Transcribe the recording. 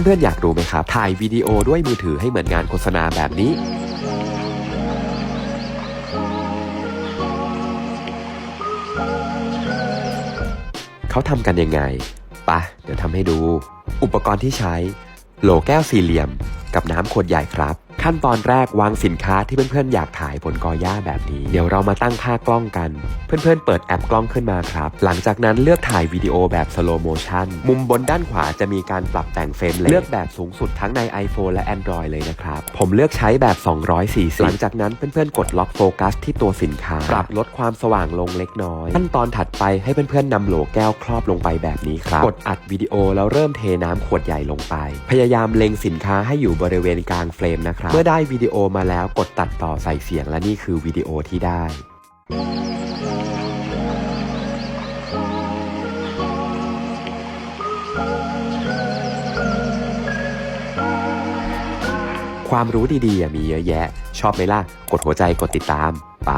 เพื่อนๆอยากรู้ไหมครับ ถ่ายวิดีโอด้วยมือถือให้เหมือนงานโฆษณาแบบนี้ เขาทำกันยังไงปะเดี๋ยวทำให้ดู อุปกรณ์ที่ใช้ โหลแก้วสี่เหลี่ยม กับน้ำขวดใหญ่ครับ ขั้นตอนแรกวางสินค้าที่เพื่อนๆอยากถ่ายบนกอหญ้าแบบนี้ เดี๋ยวเรามาตั้งค่ากล้องกัน เพื่อนๆเปิดแอปกล้องขึ้นมาครับ หลังจากนั้นเลือกถ่ายวิดีโอแบบสโลโมชันมุมบนด้านขวาจะมีการปรับแต่งเฟรมเลือกแบบสูงสุดทั้งใน iPhone และ Android เลยนะครับ ผมเลือกใช้แบบ 240 หลังจากนั้นเพื่อนๆกดล็อกโฟกัสที่ตัวสินค้า ปรับลดความสว่างลงเล็กน้อย ขั้นตอนถัดไปให้เพื่อนๆนำโหลแก้วครอบลงไปแบบนี้ครับ กดอัดวิดีโอแล้วเริ่มเทน้ำขวดใหญ่ลงไป พยายามเล็งสินค้าให้อยู่บริเวณกลางเฟรมนะครับเมื่อได้วิดีโอมาแล้วกดตัดต่อใส่เสียงและนี่คือวิดีโอที่ได้ความรู้ดีๆมีเยอะแยะ ชอบไหมล่ะ กดหัวใจกดติดตาม ไป